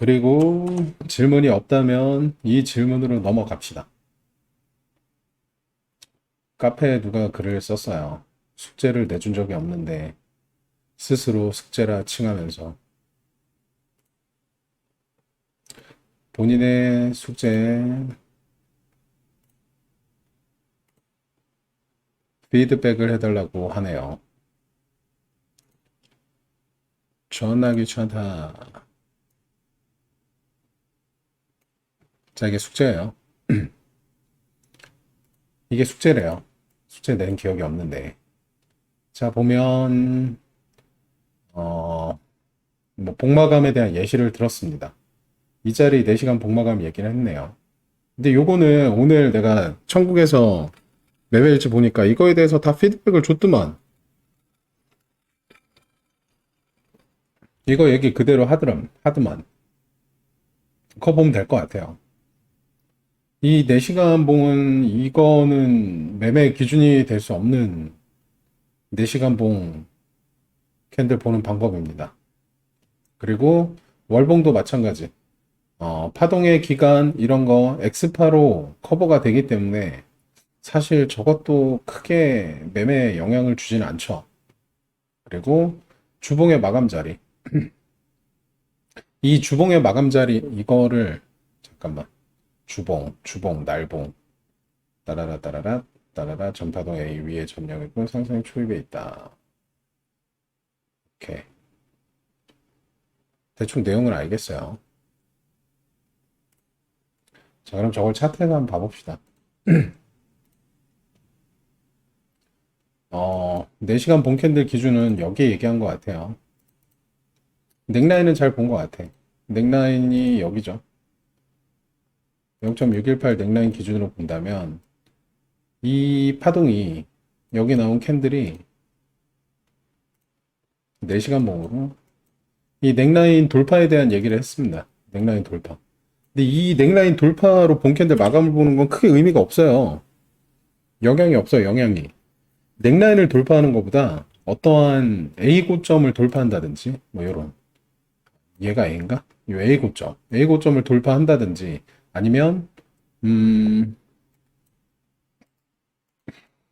그리고 질문이 없다면 이 질문으로 넘어갑시다. 카페에 누가 글을 썼어요. 숙제를 내준 적이 없는데 스스로 숙제라 칭하면서 본인의 숙제 피드백을 해달라고 하네요. 존나 귀찮다. 자, 이게 숙제예요. 이게 숙제래요. 숙제 낸 기억이 없는데. 자, 보면, 어, 뭐, 복마감에 대한 예시를 들었습니다. 이 자리 4시간 복마감 얘기를 했네요. 근데 요거는 오늘 내가 천국에서 매매일지 보니까 이거에 대해서 다 피드백을 줬더만. 이거 얘기 그대로 하더람, 하더만. 그거 보면 될 것 같아요. 이 4시간 봉은 이거는 매매 기준이 될 수 없는 4시간 봉 캔들 보는 방법입니다. 그리고 월봉도 마찬가지. 어, 파동의 기간 이런 거 엑스파로 커버가 되기 때문에 사실 저것도 크게 매매에 영향을 주지는 않죠. 그리고 주봉의 마감 자리. 이 주봉의 마감 자리 이거를 잠깐만. 주봉, 주봉, 날봉. 따라라 따라라 따라라 전파동 A 위에 점령했고 상승 초입에 있다. 오케이. 대충 내용을 알겠어요. 자, 그럼 저걸 차트에서 한번 봐봅시다. 어, 4시간 본캔들 기준은 여기에 얘기한 것 같아요. 넥라인은 잘 본 것 같아. 넥라인이 여기죠. 0.618 넥라인 기준으로 본다면 이 파동이 여기 나온 캔들이 4시간 봉으로 이 넥라인 돌파에 대한 얘기를 했습니다. 넥라인 돌파. 근데 이 넥라인 돌파로 본 캔들 마감을 보는 건 크게 의미가 없어요. 영향이 없어요, 영향이. 넥라인을 돌파하는 것보다 어떠한 A 고점을 돌파한다든지, 뭐, 요런. 얘가 A인가? 이 A 고점. A 고점을 돌파한다든지, 아니면, 음,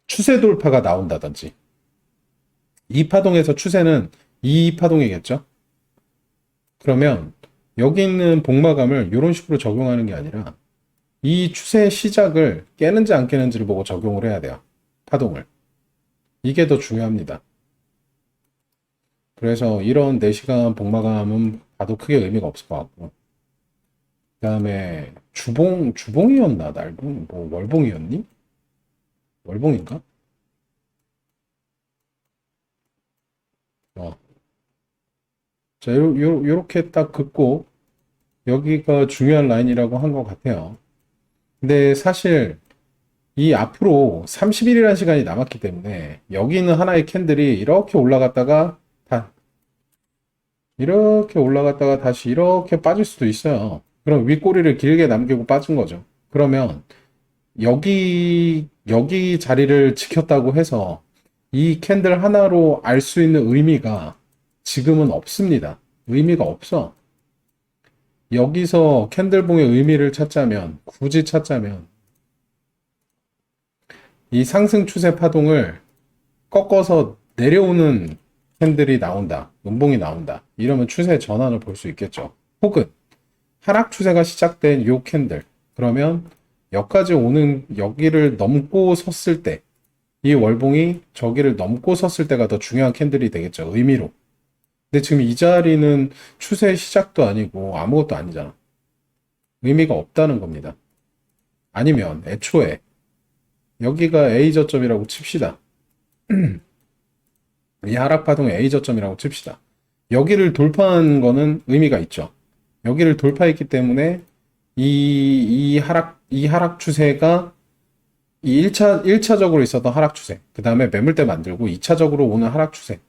추세 돌파가 나온다든지. 이 파동에서 추세는 이 파동이겠죠? 그러면 여기 있는 복마감을 이런 식으로 적용하는 게 아니라 이 추세 시작을 깨는지 안 깨는지를 보고 적용을 해야 돼요. 파동을. 이게 더 중요합니다. 그래서 이런 4시간 복마감은 봐도 크게 의미가 없을 것 같고. 그 다음에 주봉, 주봉이었나? 날봉? 뭐 월봉이었니? 월봉인가? 어. 자, 요, 요, 요렇게 딱 긋고, 여기가 중요한 라인이라고 한 것 같아요. 근데 사실, 이 앞으로 30일이라는 시간이 남았기 때문에, 여기 있는 하나의 캔들이 이렇게 올라갔다가, 다, 이렇게 올라갔다가 다시 이렇게 빠질 수도 있어요. 그럼 윗꼬리를 길게 남기고 빠진 거죠. 그러면, 여기, 여기 자리를 지켰다고 해서, 이 캔들 하나로 알 수 있는 의미가 지금은 없습니다. 의미가 없어. 여기서 캔들봉의 의미를 찾자면, 굳이 찾자면, 이 상승 추세 파동을 꺾어서 내려오는 캔들이 나온다. 음봉이 나온다. 이러면 추세 전환을 볼 수 있겠죠. 혹은 하락 추세가 시작된 요 캔들. 그러면 여기까지 오는 여기를 넘고 섰을 때, 이 월봉이 저기를 넘고 섰을 때가 더 중요한 캔들이 되겠죠. 의미로. 근데 지금 이 자리는 추세 시작도 아니고 아무것도 아니잖아. 의미가 없다는 겁니다. 아니면 애초에 여기가 A 저점이라고 칩시다. 이 하락 파동의 A 저점이라고 칩시다. 여기를 돌파한 거는 의미가 있죠. 여기를 돌파했기 때문에 이, 이 하락, 이 하락 추세가 이 1차, 1차적으로 있었던 하락 추세, 그 다음에 매물대 만들고 2차적으로 오는 하락 추세,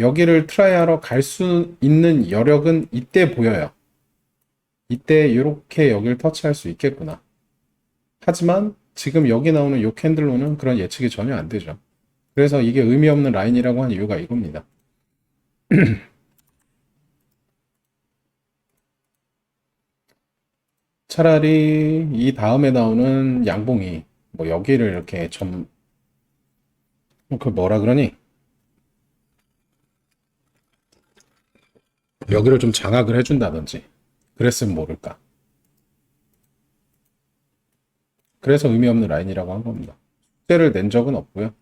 여기를 트라이하러 갈 수 있는 여력은 이때 보여요. 이때 이렇게 여기를 터치할 수 있겠구나. 하지만 지금 여기 나오는 이 캔들로는 그런 예측이 전혀 안 되죠. 그래서 이게 의미 없는 라인이라고 한 이유가 이겁니다. 차라리 이 다음에 나오는 양봉이 뭐 여기를 이렇게 점, 그 뭐라 그러니? 여기를 좀 장악을 해준다든지 그랬으면 모를까. 그래서 의미 없는 라인이라고 한 겁니다. 숙제를 낸 적은 없고요.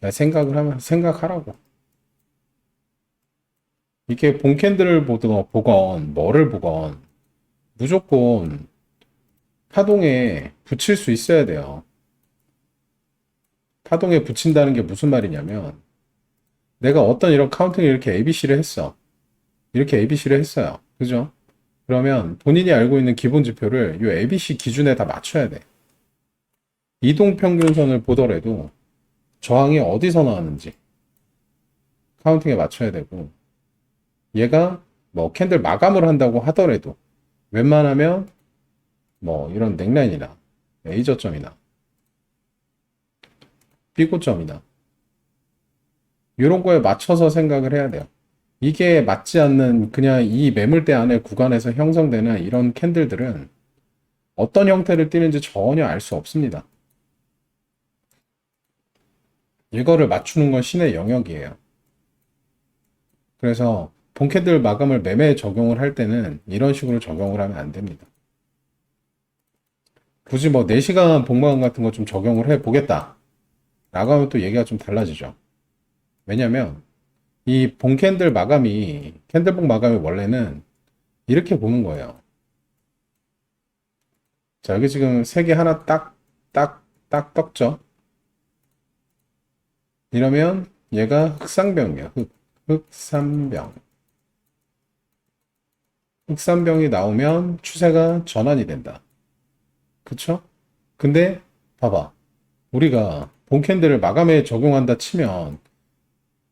그냥 생각을 하면 생각하라고. 이게 본캔들을 보든 보건 뭐를 보건 무조건 파동에 붙일 수 있어야 돼요. 파동에 붙인다는 게 무슨 말이냐면 내가 어떤 이런 카운팅을 이렇게 ABC를 했어. 이렇게 ABC를 했어요. 그죠? 그러면 본인이 알고 있는 기본 지표를 이 ABC 기준에 다 맞춰야 돼. 이동평균선을 보더라도 저항이 어디서 나왔는지 카운팅에 맞춰야 되고 얘가 뭐 캔들 마감을 한다고 하더라도 웬만하면 뭐 이런 넥라인이나 레이저점이나 삐고점이나 이런 거에 맞춰서 생각을 해야 돼요. 이게 맞지 않는 그냥 이 매물대 안에 구간에서 형성되는 이런 캔들들은 어떤 형태를 띠는지 전혀 알 수 없습니다. 이거를 맞추는 건 신의 영역이에요. 그래서 본캔들 마감을 매매에 적용을 할 때는 이런 식으로 적용을 하면 안 됩니다. 굳이 뭐 4시간 복마감 같은 거 좀 적용을 해 보겠다. 라고 하면 또 얘기가 좀 달라지죠. 왜냐면 이 본캔들 마감이 캔들봉 마감이 원래는 이렇게 보는 거예요. 자, 여기 지금 세 개 하나 딱, 딱, 딱 떴죠? 이러면 얘가 흑상병이에요. 흑, 흑산병. 흑산병이 나오면 추세가 전환이 된다. 그쵸? 근데 봐봐. 우리가 본캔들을 마감에 적용한다 치면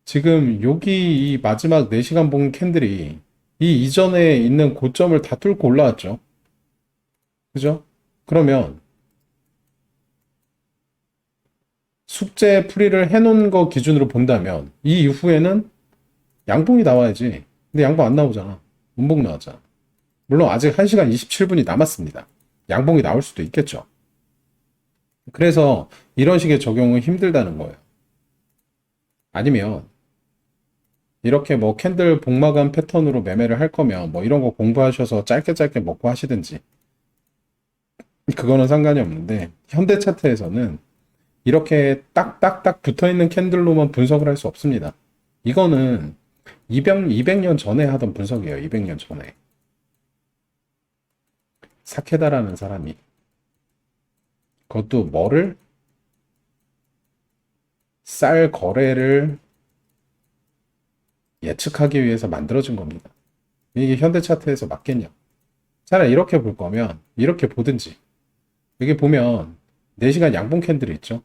지금 여기 이 마지막 4시간 본 캔들이 이 이전에 있는 고점을 다 뚫고 올라왔죠. 그죠? 그러면 숙제 풀이를 해놓은 거 기준으로 본다면 이 이후에는 양봉이 나와야지. 근데 양봉 안 나오잖아. 운봉 나왔잖아. 물론 아직 1시간 27분이 남았습니다. 양봉이 나올 수도 있겠죠. 그래서 이런 식의 적용은 힘들다는 거예요. 아니면 이렇게 뭐 캔들 복마감 패턴으로 매매를 할 거면 뭐 이런 거 공부하셔서 짧게 짧게 먹고 하시든지 그거는 상관이 없는데 현대 차트에서는 이렇게 딱딱딱 붙어 있는 캔들로만 분석을 할 수 없습니다. 이거는 200, 200년 전에 하던 분석이에요. 200년 전에. 사케다라는 사람이 그것도 뭐를 쌀 거래를 예측하기 위해서 만들어진 겁니다. 이게 현대 차트에서 맞겠냐? 차라리 이렇게 볼 거면 이렇게 보든지. 여기 보면 4시간 양봉 캔들이 있죠?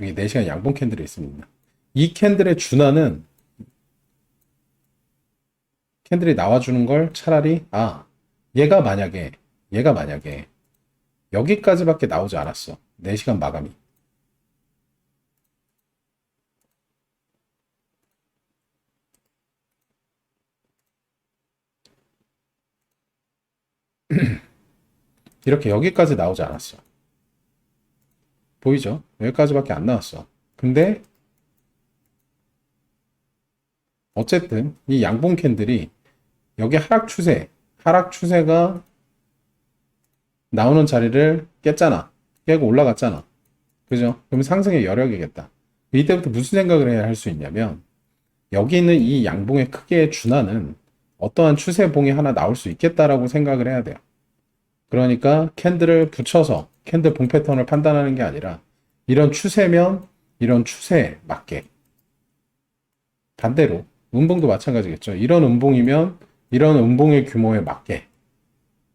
여기 4시간 양봉 캔들이 있습니다. 이 캔들의 준하는 캔들이 나와주는 걸 차라리 아 얘가 만약에 얘가 만약에 여기까지밖에 나오지 않았어. 4시간 마감이. 이렇게 여기까지 나오지 않았어. 보이죠? 여기까지밖에 안 나왔어. 근데 어쨌든 이 양봉 캔들이 여기 하락 추세, 하락 추세가 나오는 자리를 깼잖아. 깨고 올라갔잖아. 그죠? 그럼 상승의 여력이겠다. 이때부터 무슨 생각을 해야 할 수 있냐면 여기 있는 이 양봉의 크기에 준하는 어떠한 추세봉이 하나 나올 수 있겠다라고 생각을 해야 돼요. 그러니까 캔들을 붙여서 캔들 봉 패턴을 판단하는 게 아니라 이런 추세면 이런 추세에 맞게 반대로 음봉도 마찬가지겠죠. 이런 음봉이면 이런 음봉의 규모에 맞게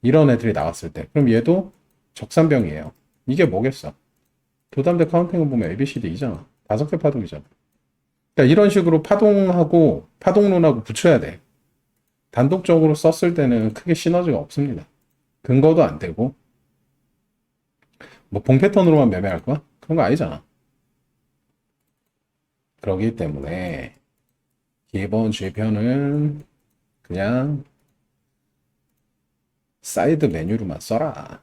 이런 애들이 나왔을 때 그럼 얘도 적산병이에요. 이게 뭐겠어? 도담대 카운팅을 보면 ABCD 이잖아. 다섯 개 파동이잖아. 그러니까 이런 식으로 파동하고 파동론하고 붙여야 돼. 단독적으로 썼을 때는 크게 시너지가 없습니다. 근거도 안 되고 뭐 봉 패턴으로만 매매할 거야? 그런 거 아니잖아. 그러기 때문에 기본 지표는 그냥 사이드 메뉴로만 써라.